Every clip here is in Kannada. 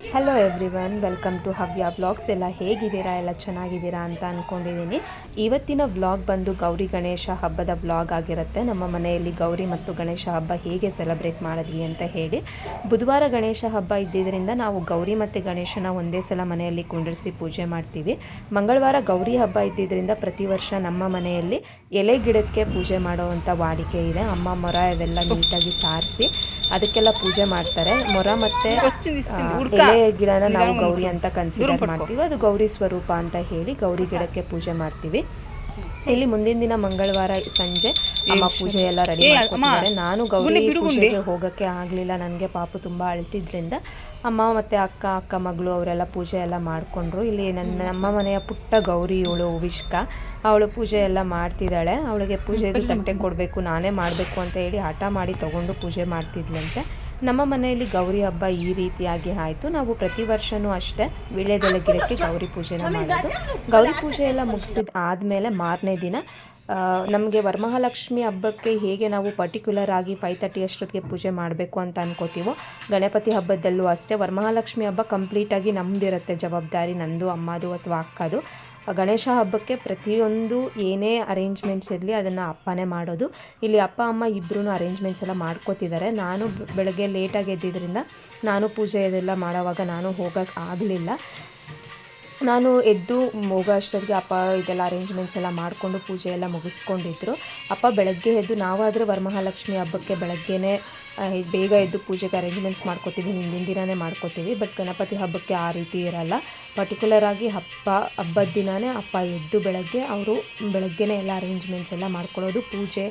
Hello everyone welcome to Havya blogs ಎಲ್ಲ ಹೇಗಿದ್ದೀರಾ? ಎಲ್ಲ ಚೆನ್ನಾಗಿದ್ದೀರಾ ಅಂತ ಅಂದ್ಕೊಂಡಿದ್ದೀನಿ ಇವತ್ತಿನ ವ್ಲಾಗ್ ಬಂದು ಗೌರಿ ಗಣೇಶ ಹಬ್ಬದ ಬ್ಲಾಗ್ ಆಗಿರುತ್ತೆ. ನಮ್ಮ ಮನೆಯಲ್ಲಿ ಗೌರಿ ಮತ್ತು ಗಣೇಶ ಹಬ್ಬ ಹೇಗೆ ಸೆಲೆಬ್ರೇಟ್ ಮಾಡಿದ್ವಿ ಅಂತ ಹೇಳಿ. ಬುಧವಾರ ಗಣೇಶ ಹಬ್ಬ ಇದ್ದಿದ್ದರಿಂದ ನಾವು ಗೌರಿ ಮತ್ತು ಗಣೇಶನ ಒಂದೇ ಸಲ ಮನೆಯಲ್ಲಿ ಕುಂಡಿರಿಸಿ ಪೂಜೆ ಮಾಡ್ತೀವಿ. ಮಂಗಳವಾರ ಗೌರಿ ಹಬ್ಬ ಇದ್ದಿದ್ದರಿಂದ ಪ್ರತಿ ವರ್ಷ ನಮ್ಮ ಮನೆಯಲ್ಲಿ ಎಲೆ ಗಿಡಕ್ಕೆ ಪೂಜೆ ಮಾಡುವಂಥ ವಾಡಿಕೆ ಇದೆ. ಅಮ್ಮ ಮೊರ ಇವೆಲ್ಲ ನೀಟಾಗಿ ಸಾರಿಸಿ ಅದಕ್ಕೆಲ್ಲ ಪೂಜೆ ಮಾಡ್ತಾರೆ. ಮೊರ ಮತ್ತೆ ಎಲೆ ಗಿಡನ ನಾವು ಗೌರಿ ಅಂತ ಕನ್ಸಿಡರ್ ಮಾಡ್ತೀವಿ. ಅದು ಗೌರಿ ಸ್ವರೂಪ ಅಂತ ಹೇಳಿ ಗೌರಿ ಗಿಡಕ್ಕೆ ಪೂಜೆ ಮಾಡ್ತೀವಿ. ಇಲ್ಲಿ ಮುಂದಿನ ದಿನ ಮಂಗಳವಾರ ಸಂಜೆ ಅಮ್ಮ ಪೂಜೆ ಎಲ್ಲ ರೆಡಿ ಮಾಡ್ಕೊತಾರೆ ನಾನು ಗೌರಿ ಪೂಜೆಗೆ ಹೋಗಕ್ಕೆ ಆಗಲಿಲ್ಲ. ನನಗೆ ಪಾಪು ತುಂಬಾ ಅಳ್ತಿದ್ರಿಂದ ಅಮ್ಮ ಮತ್ತೆ ಅಕ್ಕ ಅಕ್ಕ ಮಗಳು ಅವರೆಲ್ಲ ಪೂಜೆ ಎಲ್ಲ ಮಾಡಿಕೊಂಡ್ರು. ಇಲ್ಲಿ ನನ್ನ ನಮ್ಮ ಮನೆಯ ಪುಟ್ಟ ಗೌರಿ ಇವಳು ವಿಷ್ಕ ಅವಳು ಪೂಜೆ ಎಲ್ಲ ಮಾಡ್ತಿದ್ದಾಳೆ. ಅವಳಿಗೆ ಪೂಜೆಗೆ ತಟ್ಟೆ ಕೊಡಬೇಕು ನಾನೇ ಮಾಡಬೇಕು ಅಂತ ಹೇಳಿ ಹಠ ಮಾಡಿ ತಗೊಂಡು ಪೂಜೆ ಮಾಡ್ತಿದ್ಲಂತೆ. ನಮ್ಮ ಮನೆಯಲ್ಲಿ ಗೌರಿ ಹಬ್ಬ ಈ ರೀತಿಯಾಗಿ ಆಯಿತು. ನಾವು ಪ್ರತಿ ವರ್ಷವೂ ಅಷ್ಟೇ ವಿಳೆದೆಲೆ ಗಿಡಕ್ಕೆ ಗೌರಿ ಪೂಜೆನ ಮಾಡೋದು. ಗೌರಿ ಪೂಜೆ ಎಲ್ಲ ಮುಗಿಸಿದ ಆದಮೇಲೆ ಮಾರನೇ ದಿನ ನಮಗೆ ವರಮಹಾಲಕ್ಷ್ಮಿ ಹಬ್ಬಕ್ಕೆ ಹೇಗೆ ನಾವು ಪರ್ಟಿಕ್ಯುಲರ್ ಆಗಿ ಫೈವ್ ತರ್ಟಿ ಅಷ್ಟೊತ್ತಿಗೆ ಪೂಜೆ ಮಾಡಬೇಕು ಅಂತ ಅನ್ಕೋತೀವೋ, ಗಣಪತಿ ಹಬ್ಬದಲ್ಲೂ ಅಷ್ಟೇ. ವರಮಹಾಲಕ್ಷ್ಮಿ ಹಬ್ಬ ಕಂಪ್ಲೀಟಾಗಿ ನಮ್ಮದಿರುತ್ತೆ ಜವಾಬ್ದಾರಿ ನಂದು, ಅಮ್ಮದು ಅಥವಾ ಅಕ್ಕದು. ಗಣೇಶ ಹಬ್ಬಕ್ಕೆ ಪ್ರತಿಯೊಂದು ಏನೇ ಅರೇಂಜ್ಮೆಂಟ್ಸ್ ಇರಲಿ ಅದನ್ನು ಅಪ್ಪನೇ ಮಾಡೋದು. ಇಲ್ಲಿ ಅಪ್ಪ, ಅಮ್ಮ ಇಬ್ಬರೂ ಅರೇಂಜ್ಮೆಂಟ್ಸ್ ಎಲ್ಲ ಮಾಡ್ಕೋತಿದ್ದಾರೆ ನಾನು ಬೆಳಗ್ಗೆ ಲೇಟಾಗಿ ಎದ್ದಿದ್ದರಿಂದ ನಾನು ಪೂಜೆ ಇದೆಲ್ಲ ಮಾಡೋವಾಗ ನಾನು ಹೋಗೋಕ್ಕೆ ಆಗಲಿಲ್ಲ. ನಾನು ಎದ್ದು ಹೋಗೋ ಅಷ್ಟೊತ್ತಿಗೆ ಅಪ್ಪ ಇದೆಲ್ಲ ಅರೇಂಜ್ಮೆಂಟ್ಸ್ ಎಲ್ಲ ಮಾಡಿಕೊಂಡು ಪೂಜೆ ಎಲ್ಲ ಮುಗಿಸ್ಕೊಂಡಿದ್ರು. ಅಪ್ಪ ಬೆಳಗ್ಗೆ ಎದ್ದು ನಾವಾದರೆ ವರಮಹಾಲಕ್ಷ್ಮಿ ಹಬ್ಬಕ್ಕೆ ಬೆಳಗ್ಗೆನೇ ಬೇಗ ಎದ್ದು ಪೂಜೆಗೆ ಅರೇಂಜ್ಮೆಂಟ್ಸ್ ಮಾಡ್ಕೋತೀವಿ, ಹಿಂದಿನ ದಿನವೇ ಮಾಡ್ಕೋತೀವಿ ಬಟ್ ಗಣಪತಿ ಹಬ್ಬಕ್ಕೆ ಆ ರೀತಿ ಇರಲ್ಲ. ಪರ್ಟಿಕ್ಯುಲರ್ ಆಗಿ ಹಬ್ಬ, ಹಬ್ಬದ ದಿನವೇ ಅಪ್ಪ ಎದ್ದು ಬೆಳಗ್ಗೆ ಅವರು ಬೆಳಗ್ಗೆನೇ ಎಲ್ಲ ಅರೇಂಜ್ಮೆಂಟ್ಸ್ ಎಲ್ಲ ಮಾಡ್ಕೊಳ್ಳೋದು. ಪೂಜೆ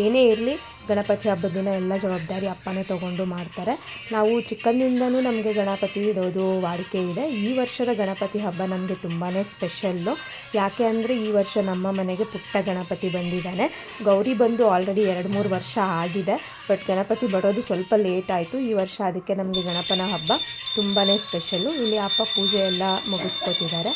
ಏನೇ ಇರಲಿ, ಗಣಪತಿ ಹಬ್ಬದ ದಿನ ಎಲ್ಲ ಜವಾಬ್ದಾರಿ ಅಪ್ಪನೇ ತೊಗೊಂಡು ಮಾಡ್ತಾರೆ. ನಾವು ಚಿಕ್ಕಂದಿಂದನೂ ನಮಗೆ ಗಣಪತಿ ಇಡೋದು ವಾಡಿಕೆ ಇದೆ. ಈ ವರ್ಷದ ಗಣಪತಿ ಹಬ್ಬ ನಮಗೆ ತುಂಬಾ ಸ್ಪೆಷಲ್ಲು ಯಾಕೆ ಅಂದರೆ ಈ ವರ್ಷ ನಮ್ಮ ಮನೆಗೆ ಪುಟ್ಟ ಗಣಪತಿ ಬಂದಿದ್ದಾನೆ. ಗೌರಿ ಬಂದು ಆಲ್ರೆಡಿ ಎರಡು ಮೂರು ವರ್ಷ ಆಗಿದೆ ಬಟ್ ಗಣಪತಿ ಬರೋದು ಸ್ವಲ್ಪ ಲೇಟ್ ಆಯಿತು. ಈ ವರ್ಷ ಅದಕ್ಕೆ ನಮಗೆ ಗಣಪನ ಹಬ್ಬ ತುಂಬಾ ಸ್ಪೆಷಲ್ಲು ಇಲ್ಲಿ ಅಪ್ಪ ಪೂಜೆ ಎಲ್ಲ ಮುಗಿಸ್ಕೊತಿದ್ದಾರೆ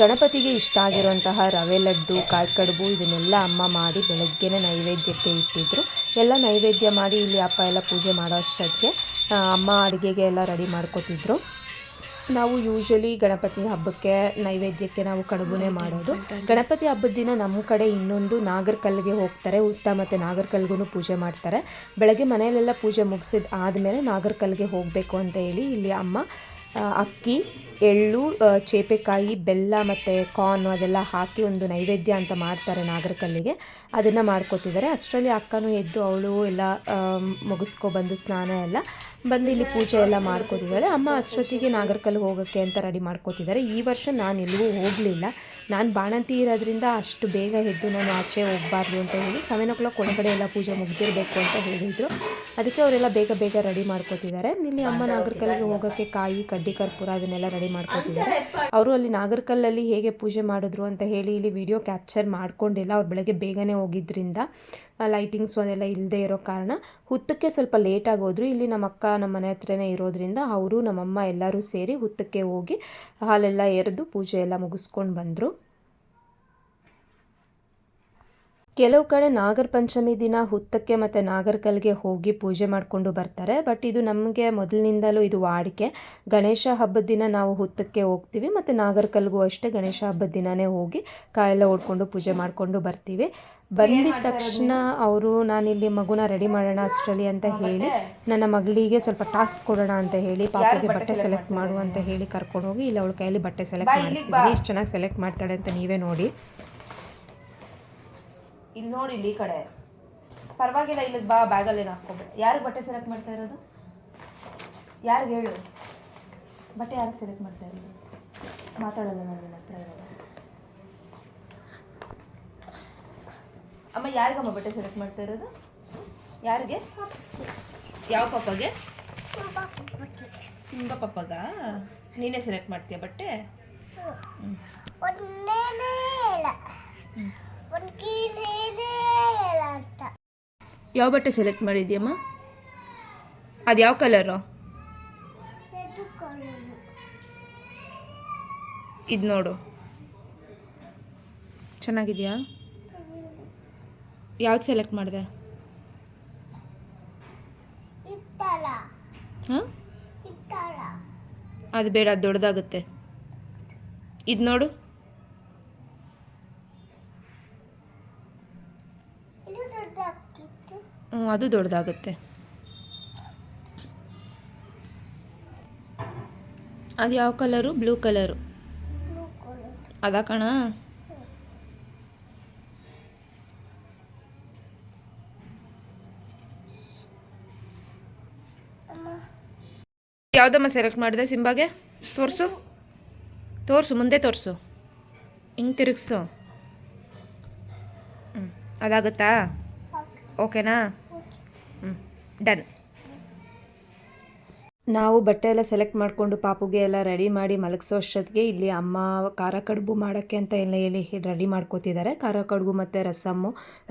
ಗಣಪತಿಗೆ ಇಷ್ಟ ಆಗಿರುವಂತಹ ರವೆ ಲಡ್ಡು, ಕಾಯಿ ಕಡುಬು ಇದನ್ನೆಲ್ಲ ಅಮ್ಮ ಮಾಡಿ ಬೆಳಗ್ಗೆನೇ ನೈವೇದ್ಯಕ್ಕೆ ಇಟ್ಟಿದ್ರು. ಎಲ್ಲ ನೈವೇದ್ಯ ಮಾಡಿ ಇಲ್ಲಿ ಅಪ್ಪ ಎಲ್ಲ ಪೂಜೆ ಮಾಡೋ ಅಷ್ಟಕ್ಕೆ ಅಮ್ಮ ಅಡುಗೆಗೆ ಎಲ್ಲ ರೆಡಿ ಮಾಡ್ಕೊತಿದ್ರು. ನಾವು ಯೂಶಲಿ ಗಣಪತಿ ಹಬ್ಬಕ್ಕೆ ನೈವೇದ್ಯಕ್ಕೆ ನಾವು ಕಡುಬುನೇ ಮಾಡೋದು. ಗಣಪತಿ ಹಬ್ಬದ ದಿನ ನಮ್ಮ ಕಡೆ ಇನ್ನೊಂದು ನಾಗರಕಲ್ಲಿಗೆ ಹೋಗ್ತಾರೆ ಉತ್ತ ಮತ್ತು ನಾಗರಕಲ್ಗೂ ಪೂಜೆ ಮಾಡ್ತಾರೆ. ಬೆಳಗ್ಗೆ ಮನೆಯಲ್ಲೆಲ್ಲ ಪೂಜೆ ಮುಗಿಸಿದ ಆದಮೇಲೆ ನಾಗರಕಲ್ಲಿಗೆ ಹೋಗಬೇಕು ಅಂತ ಹೇಳಿ ಇಲ್ಲಿ ಅಮ್ಮ ಅಕ್ಕಿ, ಎಳ್ಳು ಚೇಪೆಕಾಯಿ, ಬೆಲ್ಲ ಮತ್ತು ಕಾರ್ನ್ ಅದೆಲ್ಲ ಹಾಕಿ ಒಂದು ನೈವೇದ್ಯ ಅಂತ ಮಾಡ್ತಾರೆ ನಾಗರಕಲ್ಲಿಗೆ. ಅದನ್ನು ಮಾಡ್ಕೋತಿದ್ದಾರೆ. ಅಷ್ಟರಲ್ಲಿ ಅಕ್ಕನೂ ಎದ್ದು ಅವಳು ಎಲ್ಲ ಮುಗಿಸ್ಕೊಬಂದು ಸ್ನಾನ ಎಲ್ಲ ಬಂದು ಇಲ್ಲಿ ಪೂಜೆ ಎಲ್ಲ ಮಾಡ್ಕೋತಿದ್ದಾಳೆ. ಅಮ್ಮ ಅಷ್ಟೊತ್ತಿಗೆ ನಾಗರಕಲ್ಲಿ ಹೋಗೋಕ್ಕೆ ಅಂತ ರೆಡಿ ಮಾಡ್ಕೋತಿದ್ದಾರೆ. ಈ ವರ್ಷ ನಾನು ಎಲ್ಲಿಗೂ ಹೋಗಲಿಲ್ಲ. ನಾನು ಬಾಣಂತಿ ಇರೋದ್ರಿಂದ ಅಷ್ಟು ಬೇಗ ಎದ್ದು ನಾನು ಆಚೆ ಹೋಗಬಾರ್ದು ಅಂತ ಹೇಳಿ ಸೆವೆನ್ ಓ ಕ್ಲಾಕ್ ಒಳಗಡೆ ಎಲ್ಲ ಪೂಜೆ ಮುಗಿದಿರಬೇಕು ಅಂತ ಹೇಳಿದರು. ಅದಕ್ಕೆ ಅವರೆಲ್ಲ ಬೇಗ ಬೇಗ ರೆಡಿ ಮಾಡ್ಕೋತಿದ್ದಾರೆ. ಇಲ್ಲಿ ಅಮ್ಮ ನಾಗರಕಲ್ಲಿಗೆ ಹೋಗೋಕ್ಕೆ ಕಾಯಿ, ಕಡ್ಡಿ, ಕರ್ಪೂರ ಅದನ್ನೆಲ್ಲ ರೆಡಿ ಮಾಡ್ಕೋತಿದ್ದಾರೆ. ಅವರು ಅಲ್ಲಿ ನಾಗರಕಲ್ಲಲ್ಲಿ ಹೇಗೆ ಪೂಜೆ ಮಾಡಿದ್ರು ಅಂತ ಹೇಳಿ ಇಲ್ಲಿ ವಿಡಿಯೋ ಕ್ಯಾಪ್ಚರ್ ಮಾಡ್ಕೊಂಡಿಲ್ಲ ಅವ್ರು ಬೆಳಗ್ಗೆ ಬೇಗನೆ ಹೋಗಿದ್ದರಿಂದ ಲೈಟಿಂಗ್ಸ್ ಅದೆಲ್ಲ ಇಲ್ಲದೆ ಇರೋ ಕಾರಣ ಹುತ್ತಕ್ಕೆ ಸ್ವಲ್ಪ ಲೇಟಾಗಿ ಹೋದ್ರು. ಇಲ್ಲಿ ನಮ್ಮ ಅಕ್ಕ ನಮ್ಮ ಮನೆ ಹತ್ರನೇ ಇರೋದ್ರಿಂದ ಅವರು, ನಮ್ಮಮ್ಮ ಎಲ್ಲರೂ ಸೇರಿ ಹುತ್ತಕ್ಕೆ ಹೋಗಿ ಹಾಲೆಲ್ಲ ಎರೆದು ಪೂಜೆ ಎಲ್ಲ ಮುಗಿಸ್ಕೊಂಡು ಬಂದರು. ಕೆಲವು ಕಡೆ ನಾಗರ ಪಂಚಮಿ ದಿನ ಹುತ್ತಕ್ಕೆ ಮತ್ತು ನಾಗರಕಲ್ಗೆ ಹೋಗಿ ಪೂಜೆ ಮಾಡಿಕೊಂಡು ಬರ್ತಾರೆ. ಬಟ್ ಇದು ನಮಗೆ ಮೊದಲಿನಿಂದಲೂ ಇದು ವಾಡಿಕೆ. ಗಣೇಶ ಹಬ್ಬದ ದಿನ ನಾವು ಹುತ್ತಕ್ಕೆ ಹೋಗ್ತೀವಿ ಮತ್ತು ನಾಗರಕಲ್ಗೂ ಅಷ್ಟೇ ಗಣೇಶ ಹಬ್ಬದ ದಿನವೇ ಹೋಗಿ ಕಾಯೆಲ್ಲ ಓಡ್ಕೊಂಡು ಪೂಜೆ ಮಾಡಿಕೊಂಡು ಬರ್ತೀವಿ. ಬಂದಿದ ತಕ್ಷಣ ಅವರು ನಾನಿಲ್ಲಿ ಮಗುನ ರೆಡಿ ಮಾಡೋಣ ಅಷ್ಟರಲ್ಲಿ ಅಂತ ಹೇಳಿ ನನ್ನ ಮಗಳಿಗೆ ಸ್ವಲ್ಪ ಟಾಸ್ಕ್ ಕೊಡೋಣ ಅಂತ ಹೇಳಿ ಪಾಪಗೆ ಬಟ್ಟೆ ಸೆಲೆಕ್ಟ್ ಮಾಡು ಅಂತ ಹೇಳಿ ಕರ್ಕೊಂಡು ಹೋಗಿ ಇಲ್ಲಿ ಅವಳ ಕೈಯಲ್ಲಿ ಬಟ್ಟೆ ಸೆಲೆಕ್ಟ್ ಮಾಡಿಸ್ತೀವಿ. ಎಷ್ಟು ಚೆನ್ನಾಗಿ ಸೆಲೆಕ್ಟ್ ಮಾಡ್ತಾಳೆ ಅಂತ ನೀವೇ ನೋಡಿ. ಇಲ್ಲಿ ನೋಡಿ ಇಲ್ಲಿ ಈ ಕಡೆ. ಪರವಾಗಿಲ್ಲ ಇಲ್ಲಿಗೆ ಬಾ ಬ್ಯಾಗಲ್ಲಿ ಏನು ಹಾಕ್ಕೋಬೇಡ. ಯಾರಿಗೆ ಬಟ್ಟೆ ಸೆಲೆಕ್ಟ್ ಮಾಡ್ತಾ ಇರೋದು? ಯಾರಿಗೆ ಹೇಳು. ಬಟ್ಟೆ ಯಾರಿಗೆ ಸೆಲೆಕ್ಟ್ ಮಾಡ್ತಾ ಇರೋದು? ಮಾತಾಡಲ್ಲ ನಾನು ನಿನ್ನ ಹತ್ರ ಇರೋದು ಅಮ್ಮ ಯಾರಿಗಮ್ಮ ಬಟ್ಟೆ ಸೆಲೆಕ್ಟ್ ಮಾಡ್ತಾ ಇರೋದು? ಯಾರಿಗೆ? ಯಾವ ಪಪ್ಪಗೆ ಸಿಂಗ ಪಪ್ಪಗ ನೀನೇ ಸೆಲೆಕ್ಟ್ ಮಾಡ್ತೀಯ ಬಟ್ಟೆ? ಯಾವ ಬಟ್ಟೆ ಸೆಲೆಕ್ಟ್ ಮಾಡಿದ್ಯಮ್ಮ ಅದು ಯಾವ ಕಲರು? ಇದು ನೋಡು. ಚೆನ್ನಾಗಿದೆಯಾ? ಯಾವ್ದು ಸೆಲೆಕ್ಟ್ ಮಾಡಿದೆ? ಹಾಂ? ಅದು ಬೇಡ ಅದು ದೊಡ್ಡದಾಗುತ್ತೆ. ಇದು ನೋಡು ಇದು ದೊಡ್ಡ ಅಕ್ಕಿತ್ತು ಹ್ಞೂ ಅದು ದೊಡ್ಡದಾಗುತ್ತೆ. ಅದು ಯಾವ ಕಲರು? Blue colour. ಅದಾ ಕಣ? ಯಾವುದಮ್ಮ ಸೆಲೆಕ್ಟ್ ಮಾಡಿದೆ ಸಿಂಬಾಗೆ? ತೋರಿಸು. ತೋರಿಸು, ಮುಂದೆ ತೋರಿಸು. ಹಿಂಗೆ ತಿರುಗಿಸು. ಹ್ಞೂ ಅದಾಗುತ್ತಾ? ఓకేనా? డన్. ನಾವು ಬಟ್ಟೆ ಎಲ್ಲ ಸೆಲೆಕ್ಟ್ ಮಾಡಿಕೊಂಡು ಪಾಪುಗೆ ಎಲ್ಲ ರೆಡಿ ಮಾಡಿ ಮಲಗಿಸೋ ಅಷ್ಟೊತ್ತಿಗೆ ಇಲ್ಲಿ ಅಮ್ಮ ಖಾರ ಕಡುಬು ಮಾಡೋಕ್ಕೆ ಅಂತ ಎಲ್ಲ ಹೇಳಿ ರೆಡಿ ಮಾಡ್ಕೋತಿದ್ದಾರೆ. ಖಾರ ಕಡುಬು ಮತ್ತು ರಸಮ್ಮು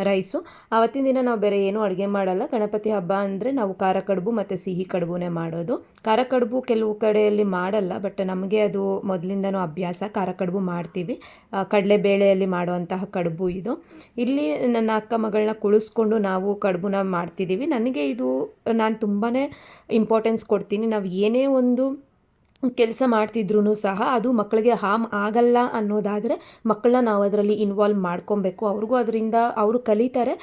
ರೈಸು ಆವತ್ತಿನ ದಿನ ನಾವು ಬೇರೆ ಏನೂ ಅಡುಗೆ ಮಾಡಲ್ಲ. ಗಣಪತಿ ಹಬ್ಬ ಅಂದರೆ ನಾವು ಖಾರ ಕಡುಬು ಮತ್ತು ಸಿಹಿ ಕಡುಬುನೇ ಮಾಡೋದು. ಖಾರ ಕಡುಬು ಕೆಲವು ಕಡೆಯಲ್ಲಿ ಮಾಡಲ್ಲ ಬಟ್ ನಮಗೆ ಅದು ಮೊದಲಿಂದನೂ ಅಭ್ಯಾಸ ಖಾರ ಕಡುಬು ಮಾಡ್ತೀವಿ. ಕಡಲೆಬೇಳೆಯಲ್ಲಿ ಮಾಡುವಂತಹ ಕಡುಬು ಇದು. ಇಲ್ಲಿ ನನ್ನ ಅಕ್ಕ ಮಗಳನ್ನ ಕುಳಿಸ್ಕೊಂಡು ನಾವು ಕಡುಬುನ ಮಾಡ್ತಿದ್ದೀವಿ. ನನಗೆ ಇದು, ನಾನು ತುಂಬಾ ಇಂಪಾರ್ಟೆನ್ಸ್ ಕೊಡ್ತೀನಿ. ನಾವು ಏನೇ ಒಂದು ಕೆಲಸ ಮಾಡ್ತಿದ್ರು ಸಹ ಅದು ಮಕ್ಕಳಿಗೆ ಹಾಮ್ ಆಗಲ್ಲ ಅನ್ನೋದಾದರೆ ಮಕ್ಕಳನ್ನ ನಾವು ಅದರಲ್ಲಿ ಇನ್ವಾಲ್ವ್ ಮಾಡ್ಕೊಬೇಕು. ಅವ್ರಿಗೂ ಅದರಿಂದ ಅವರು ಕಲಿತಾರೆ.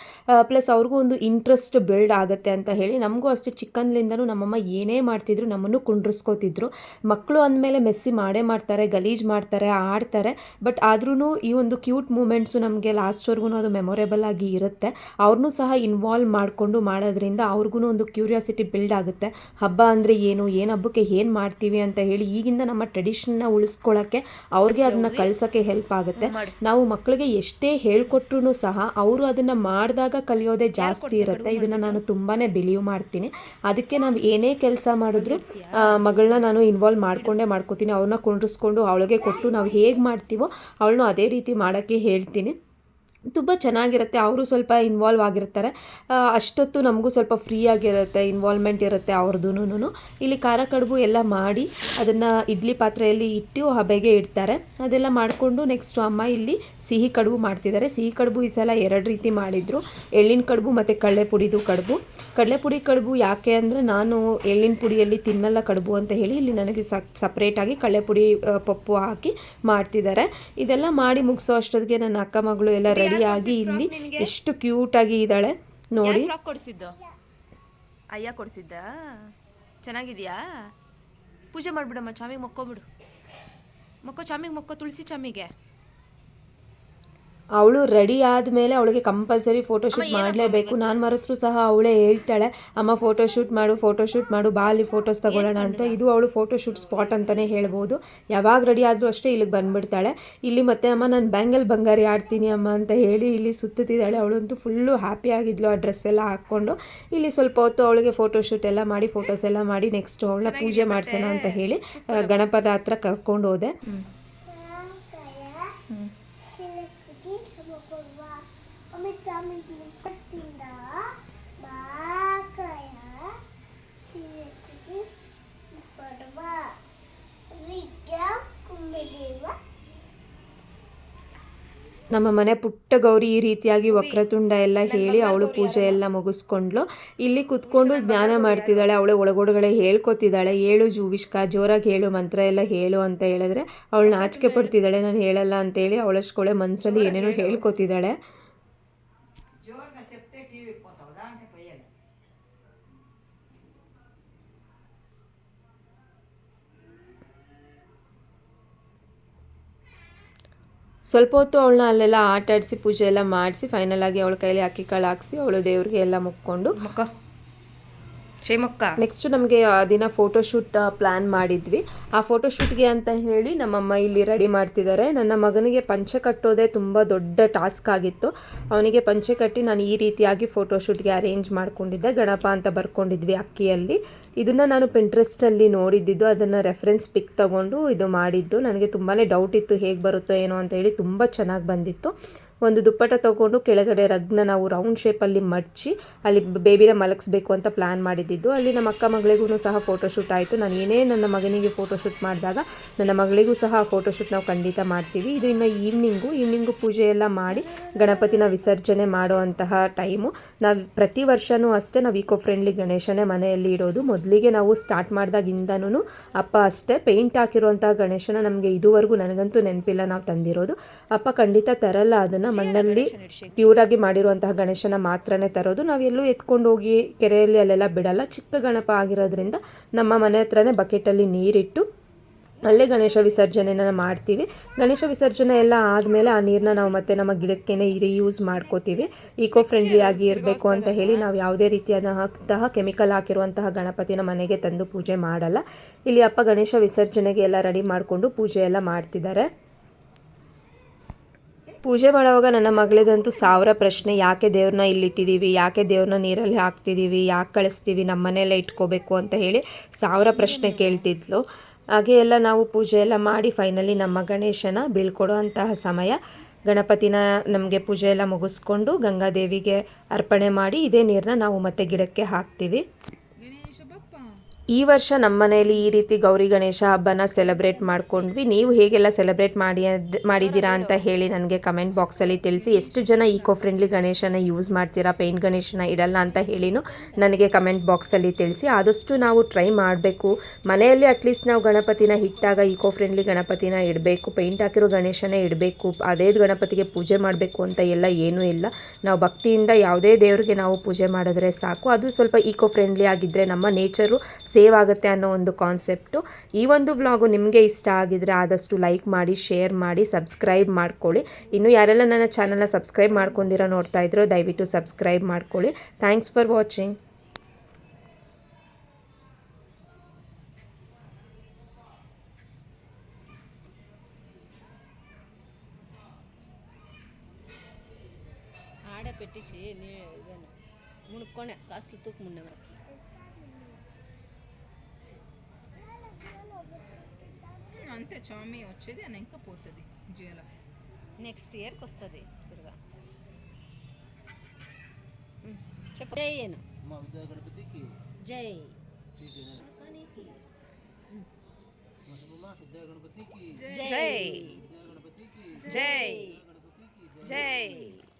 ಪ್ಲಸ್ ಅವ್ರಿಗೂ ಒಂದು ಇಂಟ್ರೆಸ್ಟ್ ಬಿಲ್ಡ್ ಆಗುತ್ತೆ ಅಂತ ಹೇಳಿ ನಮಗೂ ಅಷ್ಟೇ ಚಿಕ್ಕಂದಿಂದನೂ ನಮ್ಮಮ್ಮ ಏನೇ ಮಾಡ್ತಿದ್ರು ನಮ್ಮನ್ನು ಕುಂಡ್ರಿಸ್ಕೋತಿದ್ರು. ಮಕ್ಕಳು ಅಂದಮೇಲೆ ಮೆಸ್ಸಿ ಮಾಡೇ ಮಾಡ್ತಾರೆ, ಗಲೀಜು ಮಾಡ್ತಾರೆ, ಆಡ್ತಾರೆ. ಬಟ್ ಆದ್ರೂ ಈ ಒಂದು ಕ್ಯೂಟ್ ಮೂಮೆಂಟ್ಸು ನಮಗೆ ಲಾಸ್ಟ್ವರೆಗೂ ಅದು ಮೆಮೊರೇಬಲ್ ಆಗಿ ಇರುತ್ತೆ. ಅವ್ರನ್ನೂ ಸಹ ಇನ್ವಾಲ್ವ್ ಮಾಡಿಕೊಂಡು ಮಾಡೋದ್ರಿಂದ ಅವ್ರಿಗೂ ಒಂದು ಕ್ಯೂರಿಯಾಸಿಟಿ ಬಿಲ್ಡ್ ಆಗುತ್ತೆ. ಹಬ್ಬ ಅಂದರೆ ಏನು ಏನು ಹಬ್ಬಕ್ಕೆ ಏನು ಮಾಡ್ತೀವಿ ಅಂತ ಈಗಿಂದ ನಮ್ಮ ಟ್ರೆಡಿಷನ್ನ ಉಳಿಸ್ಕೊಳ್ಳೋಕ್ಕೆ ಅವ್ರಿಗೆ ಅದನ್ನ ಕಳ್ಸೋಕ್ಕೆ ಹೆಲ್ಪ್ ಆಗುತ್ತೆ. ನಾವು ಮಕ್ಕಳಿಗೆ ಎಷ್ಟೇ ಹೇಳ್ಕೊಟ್ರು ಸಹ ಅವರು ಅದನ್ನು ಮಾಡಿದಾಗ ಕಲಿಯೋದೇ ಜಾಸ್ತಿ ಇರುತ್ತೆ. ಇದನ್ನು ನಾನು ತುಂಬಾ ಬಿಲೀವ್ ಮಾಡ್ತೀನಿ. ಅದಕ್ಕೆ ನಾವು ಏನೇ ಕೆಲಸ ಮಾಡಿದ್ರು ಮಗಳನ್ನ ನಾನು ಇನ್ವಾಲ್ವ್ ಮಾಡ್ಕೊಂಡೇ ಮಾಡ್ಕೋತೀನಿ. ಅವ್ರನ್ನ ಕುಂಡ್ರಿಸ್ಕೊಂಡು ಅವಳಿಗೆ ಕೊಟ್ಟು ನಾವು ಹೇಗೆ ಮಾಡ್ತೀವೋ ಅವಳನ್ನು ಅದೇ ರೀತಿ ಮಾಡೋಕ್ಕೆ ಹೇಳ್ತೀನಿ. ತುಂಬ ಚೆನ್ನಾಗಿರುತ್ತೆ ಅವರು ಸ್ವಲ್ಪ ಇನ್ವಾಲ್ವ್ ಆಗಿರ್ತಾರೆ. ಅಷ್ಟೊತ್ತು ನಮಗೂ ಸ್ವಲ್ಪ ಫ್ರೀ ಆಗಿರುತ್ತೆ ಇನ್ವಾಲ್ವ್ಮೆಂಟ್ ಇರುತ್ತೆ ಅವ್ರದ್ದು ಇಲ್ಲಿ ಖಾರ ಕಡುಬು ಎಲ್ಲ ಮಾಡಿ ಅದನ್ನು ಇಡ್ಲಿ ಪಾತ್ರೆಯಲ್ಲಿ ಇಟ್ಟು ಹಬೆಗೆ ಇಡ್ತಾರೆ. ಅದೆಲ್ಲ ಮಾಡಿಕೊಂಡು ನೆಕ್ಸ್ಟ್ ಅಮ್ಮ ಇಲ್ಲಿ ಸಿಹಿ ಕಡುಬು ಮಾಡ್ತಿದ್ದಾರೆ. ಸಿಹಿ ಕಡುಬು ಈ ಸಲ ಎರಡು ರೀತಿ ಮಾಡಿದರು. ಎಳ್ಳಿನ ಕಡುಬು ಮತ್ತು ಕಡಲೆ ಪುಡಿದು ಕಡುಬು. ಕಡಲೆ ಪುಡಿ ಕಡುಬು ಯಾಕೆ ಅಂದರೆ ನಾನು ಎಳ್ಳಿನ ಪುಡಿಯಲ್ಲಿ ತಿನ್ನಲ್ಲ ಕಡುಬು ಅಂತ ಹೇಳಿ ಇಲ್ಲಿ ನನಗೆ ಸಪ್ ಸಪ್ರೇಟಾಗಿ ಕಡಲೆ ಪುಡಿ ಪಪ್ಪು ಹಾಕಿ ಮಾಡ್ತಿದ್ದಾರೆ. ಇದೆಲ್ಲ ಮಾಡಿ ಮುಗಿಸೋ ಅಷ್ಟೊತ್ತಿಗೆ ನನ್ನ ಅಕ್ಕ ಮಗಳು ಎಲ್ಲ ರೆಡಿಯಾಗಿ ಇಲ್ಲಿ ಎಷ್ಟು ಆಗಿ ಇದ್ದಾಳೆ ನೋಡಿ. ಫ್ರಾಕ್ ಕೊಡಿಸಿದ್ದು? ಅಯ್ಯ ಕೊಡಿಸಿದ್ದ? ಚೆನ್ನಾಗಿದ್ಯಾ? ಪೂಜೆ ಮಾಡ್ಬಿಡಮ್ಮ ಚಾಮಿಗೆ ಮಕ್ಕೋಬಿಡು. ಮಕ್ಕೋ ಚಾಮಿಗೆ ಮಕ್ಕೋ ತುಳಸಿ ಚಾಮಿಗೆ. ಅವಳು ರೆಡಿ ಆದಮೇಲೆ ಅವಳಿಗೆ ಕಂಪಲ್ಸರಿ ಫೋಟೋಶೂಟ್ ಮಾಡಲೇಬೇಕು. ನಾನು ಮರೆತರೂ ಸಹ ಅವಳೇ ಹೇಳ್ತಾಳೆ ಅಮ್ಮ ಫೋಟೋಶೂಟ್ ಮಾಡು ಫೋಟೋಶೂಟ್ ಮಾಡು ಬಾ ಅಲ್ಲಿ ಫೋಟೋಸ್ ತಗೊಳ್ಳೋಣ ಅಂತ. ಇದು ಅವಳು ಫೋಟೋಶೂಟ್ ಸ್ಪಾಟ್ ಅಂತಲೇ ಹೇಳ್ಬೋದು. ಯಾವಾಗ ರೆಡಿ ಆದರೂ ಅಷ್ಟೇ ಇಲ್ಲಿಗೆ ಬಂದುಬಿಡ್ತಾಳೆ. ಇಲ್ಲಿ ಮತ್ತೆ ಅಮ್ಮ ನಾನು ಬ್ಯಾಂಗಲ್ ಬಂಗಾರಿ ಆಡ್ತೀನಿ ಅಮ್ಮ ಅಂತ ಹೇಳಿ ಇಲ್ಲಿ ಸುತ್ತುತ್ತಿದ್ದಾಳೆ ಅವಳಂತೂ ಫುಲ್ಲು ಹ್ಯಾಪಿ ಆಗಿದ್ಲು ಆ ಡ್ರೆಸ್ ಎಲ್ಲ ಹಾಕ್ಕೊಂಡು. ಇಲ್ಲಿ ಸ್ವಲ್ಪ ಹೊತ್ತು ಅವಳಿಗೆ ಫೋಟೋಶೂಟ್ ಎಲ್ಲ ಮಾಡಿ ಫೋಟೋಸ್ ಎಲ್ಲ ಮಾಡಿ ನೆಕ್ಸ್ಟ್ ಅವಳನ್ನ ಪೂಜೆ ಮಾಡಿಸೋಣ ಅಂತ ಹೇಳಿ ಗಣಪದ ಹತ್ರ ಕರ್ಕೊಂಡು ಹೋದೆ. ನಮ್ಮ ಮನೆ ಪುಟ್ಟ ಗೌರಿ ಈ ರೀತಿಯಾಗಿ ವಕ್ರತುಂಡ ಎಲ್ಲ ಹೇಳಿ ಅವಳು ಪೂಜೆ ಎಲ್ಲ ಮುಗಿಸ್ಕೊಂಡ್ಲು ಇಲ್ಲಿ ಕುತ್ಕೊಂಡು ಜ್ಞಾನ ಮಾಡ್ತಿದ್ದಾಳೆ ಅವಳು ಒಳಗೊಳಗಡೆ ಹೇಳ್ಕೊತಿದ್ದಾಳೆ ಹೇಳು ಜೂವಿಷ್ಕ ಜೋರಾಗಿ ಹೇಳು ಮಂತ್ರ ಎಲ್ಲ ಹೇಳು ಅಂತ ಹೇಳಿದ್ರೆ ಅವಳು ನಾಚಿಕೆ ಪಡ್ತಿದ್ದಾಳೆ ನಾನು ಹೇಳಲ್ಲ ಅಂತೇಳಿ ಅವಳಷ್ಟೊಳೆ ಮನಸ್ಸಲ್ಲಿ ಏನೇನೋ ಹೇಳ್ಕೊತಿದ್ದಾಳೆ. ಸ್ವಲ್ಪ ಹೊತ್ತು ಅವಳನ್ನ ಅಲ್ಲೆಲ್ಲ ಆಟಾಡಿಸಿ ಪೂಜೆ ಎಲ್ಲ ಮಾಡಿಸಿ ಫೈನಲ್ ಆಗಿ ಅವಳ ಕೈಲಿ ಅಕ್ಕಿ ಕಾಳು ಹಾಕ್ಸಿ ಅವಳು ದೇವ್ರಿಗೆ ಎಲ್ಲ ಮುಕ್ಕೊಂಡು ಶ್ರೀಮಕ್ಕ ನೆಕ್ಸ್ಟ್ ನಮಗೆ ದಿನ ಫೋಟೋಶೂಟ್ ಪ್ಲ್ಯಾನ್ ಮಾಡಿದ್ವಿ. ಆ ಫೋಟೋಶೂಟ್ಗೆ ಅಂತ ಹೇಳಿ ನಮ್ಮಮ್ಮ ಇಲ್ಲಿ ರೆಡಿ ಮಾಡ್ತಿದ್ದಾರೆ. ನನ್ನ ಮಗನಿಗೆ ಪಂಚೆ ಕಟ್ಟೋದೇ ತುಂಬ ದೊಡ್ಡ ಟಾಸ್ಕ್ ಆಗಿತ್ತು. ಅವನಿಗೆ ಪಂಚೆ ಕಟ್ಟಿ ನಾನು ಈ ರೀತಿಯಾಗಿ ಫೋಟೋಶೂಟ್ಗೆ ಅರೇಂಜ್ ಮಾಡ್ಕೊಂಡಿದ್ದೆ. ಗಣಪ ಅಂತ ಬರ್ಕೊಂಡಿದ್ವಿ ಅಕ್ಕಿಯಲ್ಲಿ. ಇದನ್ನು ನಾನು ಪಿಂಟ್ರೆಸ್ಟಲ್ಲಿ ನೋಡಿದ್ದಿದ್ದು, ಅದನ್ನು ರೆಫರೆನ್ಸ್ ಪಿಕ್ ತಗೊಂಡು ಇದು ಮಾಡಿದ್ದು. ನನಗೆ ತುಂಬಾ ಡೌಟ್ ಇತ್ತು, ಹೇಗೆ ಬರುತ್ತೋ ಏನೋ ಅಂತ ಹೇಳಿ ತುಂಬ ಚೆನ್ನಾಗಿ ಬಂದಿತ್ತು. ಒಂದು ದುಪ್ಪಟ್ಟ ತೊಗೊಂಡು ಕೆಳಗಡೆ ರಗ್ನ ನಾವು ರೌಂಡ್ ಶೇಪಲ್ಲಿ ಮಡಚಿ, ಅಲ್ಲಿ ಬೇಬಿನ ಮಲಗಿಸ್ಬೇಕು ಅಂತ ಪ್ಲ್ಯಾನ್ ಮಾಡಿದ್ದಿದ್ದು. ಅಲ್ಲಿ ನಮ್ಮ ಅಕ್ಕ ಮಗಳಿಗೂ ಸಹ ಫೋಟೋಶೂಟ್ ಆಯಿತು. ನಾನು ಏನೇ ನನ್ನ ಮಗನಿಗೆ ಫೋಟೋಶೂಟ್ ಮಾಡಿದಾಗ ನನ್ನ ಮಗಳಿಗೂ ಸಹ ಆ ಫೋಟೋಶೂಟ್ ನಾವು ಖಂಡಿತ ಮಾಡ್ತೀವಿ. ಇದು ಇನ್ನು ಈವ್ನಿಂಗು ಈವ್ನಿಂಗು ಪೂಜೆ ಎಲ್ಲ ಮಾಡಿ ಗಣಪತಿನ ವಿಸರ್ಜನೆ ಮಾಡುವಂತಹ ಟೈಮು ನಾವು ಪ್ರತಿ ವರ್ಷವೂ ಅಷ್ಟೇ ನಾವು ಈಕೋ ಫ್ರೆಂಡ್ಲಿ ಗಣೇಶನೇ ಮನೆಯಲ್ಲಿ ಇಡೋದು. ಮೊದಲಿಗೆ ನಾವು ಸ್ಟಾರ್ಟ್ ಮಾಡಿದಾಗಿಂದನೂ ಅಪ್ಪ ಅಷ್ಟೇ ಪೇಂಟ್ ಹಾಕಿರುವಂತಹ ಗಣೇಶನ ನಮಗೆ ಇದುವರೆಗೂ ನನಗಂತೂ ನೆನಪಿಲ್ಲ ನಾವು ತಂದಿರೋದು. ಅಪ್ಪ ಖಂಡಿತ ತರಲ್ಲ, ಅದನ್ನು ಮಣ್ಣಲ್ಲಿ ಪ್ಯೂರಾಗಿ ಮಾಡಿರುವಂತಹ ಗಣೇಶನ ಮಾತ್ರನೇ ತರೋದು. ನಾವು ಎಲ್ಲೂ ಎತ್ಕೊಂಡು ಹೋಗಿ ಕೆರೆಯಲ್ಲಿ ಅಲ್ಲೆಲ್ಲ ಬಿಡಲ್ಲ. ಚಿಕ್ಕ ಗಣಪ ಆಗಿರೋದ್ರಿಂದ ನಮ್ಮ ಮನೆ ಹತ್ರನೇ ಬಕೆಟಲ್ಲಿ ನೀರಿಟ್ಟು ಅಲ್ಲೇ ಗಣೇಶ ವಿಸರ್ಜನೆನ ಮಾಡ್ತೀವಿ. ಗಣೇಶ ವಿಸರ್ಜನೆ ಎಲ್ಲ ಆದಮೇಲೆ ಆ ನೀರನ್ನ ನಾವು ಮತ್ತೆ ನಮ್ಮ ಗಿಡಕ್ಕೇನೆ ಯೂಸ್ ಮಾಡ್ಕೋತೀವಿ. ಈಕೋ ಫ್ರೆಂಡ್ಲಿ ಆಗಿ ಇರಬೇಕು ಅಂತ ಹೇಳಿ ನಾವು ಯಾವುದೇ ರೀತಿಯಾದಂತಹ ಕೆಮಿಕಲ್ ಹಾಕಿರುವಂತಹ ಗಣಪತಿನ ಮನೆಗೆ ತಂದು ಪೂಜೆ ಮಾಡಲ್ಲ. ಇಲ್ಲಿ ಅಪ್ಪ ಗಣೇಶ ವಿಸರ್ಜನೆಗೆ ಎಲ್ಲ ರೆಡಿ ಮಾಡಿಕೊಂಡು ಪೂಜೆ ಎಲ್ಲ ಮಾಡ್ತಿದ್ದಾರೆ. ಪೂಜೆ ಮಾಡುವಾಗ ನನ್ನ ಮಗಳದಂತೂ ಸಾವಿರ ಪ್ರಶ್ನೆ, ಯಾಕೆ ದೇವ್ರನ್ನ ಇಲ್ಲಿಟ್ಟಿದ್ದೀವಿ, ಯಾಕೆ ದೇವ್ರನ್ನ ನೀರಲ್ಲಿ ಹಾಕ್ತಿದ್ದೀವಿ, ಯಾಕೆ ಕಳಿಸ್ತೀವಿ, ನಮ್ಮ ಮನೆಯಲ್ಲೇ ಇಟ್ಕೋಬೇಕು ಅಂತ ಹೇಳಿ ಸಾವಿರ ಪ್ರಶ್ನೆ ಕೇಳ್ತಿದ್ಲು. ಹಾಗೆ ಎಲ್ಲ ನಾವು ಪೂಜೆ ಎಲ್ಲ ಮಾಡಿ ಫೈನಲಿ ನಮ್ಮ ಗಣೇಶನ ಬೀಳ್ಕೊಡುವಂತಹ ಸಮಯ. ಗಣಪತಿನ ನಮಗೆ ಪೂಜೆ ಎಲ್ಲ ಮುಗಿಸ್ಕೊಂಡು ಗಂಗಾದೇವಿಗೆ ಅರ್ಪಣೆ ಮಾಡಿ ಇದೇ ನೀರನ್ನ ನಾವು ಮತ್ತೆ ಗಿಡಕ್ಕೆ ಹಾಕ್ತೀವಿ. ಈ ವರ್ಷ ನಮ್ಮ ಮನೆಯಲ್ಲಿ ಈ ರೀತಿ ಗೌರಿ ಗಣೇಶ ಹಬ್ಬನ ಸೆಲೆಬ್ರೇಟ್ ಮಾಡ್ಕೊಂಡ್ವಿ. ನೀವು ಹೇಗೆಲ್ಲ ಸೆಲೆಬ್ರೇಟ್ ಮಾಡಿ ಮಾಡಿದ್ದೀರಾ ಅಂತ ಹೇಳಿ ನನಗೆ ಕಮೆಂಟ್ ಬಾಕ್ಸಲ್ಲಿ ತಿಳಿಸಿ. ಎಷ್ಟು ಜನ ಈಕೋ ಫ್ರೆಂಡ್ಲಿ ಗಣೇಶನ ಯೂಸ್ ಮಾಡ್ತೀರಾ ಪೇಂಟ್ ಗಣೇಶನ ಇಡಲ್ಲ ಅಂತ ಹೇಳಿನೂ ನನಗೆ ಕಮೆಂಟ್ ಬಾಕ್ಸಲ್ಲಿ ತಿಳಿಸಿ. ಆದಷ್ಟು ನಾವು ಟ್ರೈ ಮಾಡಬೇಕು. ಮನೆಯಲ್ಲಿ ಅಟ್ಲೀಸ್ಟ್ ನಾವು ಗಣಪತಿನ ಇಟ್ಟಾಗ ಈಕೋ ಫ್ರೆಂಡ್ಲಿ ಗಣಪತಿನ ಇಡಬೇಕು. ಪೇಂಟ್ ಹಾಕಿರೋ ಗಣೇಶನೇ ಇಡಬೇಕು. ಅದೇ ಗಣಪತಿಗೆ ಪೂಜೆ ಮಾಡಬೇಕು ಅಂತ ಎಲ್ಲ ಏನೂ ಇಲ್ಲ. ನಾವು ಭಕ್ತಿಯಿಂದ ಯಾವುದೇ ದೇವರಿಗೆ ನಾವು ಪೂಜೆ ಮಾಡಿದ್ರೆ ಸಾಕು. ಅದು ಸ್ವಲ್ಪ ಈಕೋ ಫ್ರೆಂಡ್ಲಿ ಆಗಿದ್ದರೆ ನಮ್ಮ ನೇಚರು ಸೇವ್ ಆಗುತ್ತೆ ಅನ್ನೋ ಒಂದು ಕಾನ್ಸೆಪ್ಟು ಈ ಒಂದು ವ್ಲಾಗು ನಿಮಗೆ ಇಷ್ಟ ಆಗಿದರೆ ಆದಷ್ಟು ಲೈಕ್ ಮಾಡಿ ಶೇರ್ ಮಾಡಿ ಸಬ್ಸ್ಕ್ರೈಬ್ ಮಾಡ್ಕೊಳ್ಳಿ. ಇನ್ನು ಯಾರೆಲ್ಲ ನನ್ನ ಚಾನಲ್ನ ಸಬ್ಸ್ಕ್ರೈಬ್ ಮಾಡ್ಕೊಂಡಿರೋ ನೋಡ್ತಾ ಇದ್ರು, ದಯವಿಟ್ಟು ಸಬ್ಸ್ಕ್ರೈಬ್ ಮಾಡ್ಕೊಳ್ಳಿ. ಥ್ಯಾಂಕ್ಸ್ ಫಾರ್ ವಾಚಿಂಗ್ అంతే చామి వచ్చేది అని ఇంకా పోతుంది జీల నెక్స్ట్ ఇయర్కి వస్తుంది తిరుగా చెప్పు. జై అను జై. జై. జై. జై.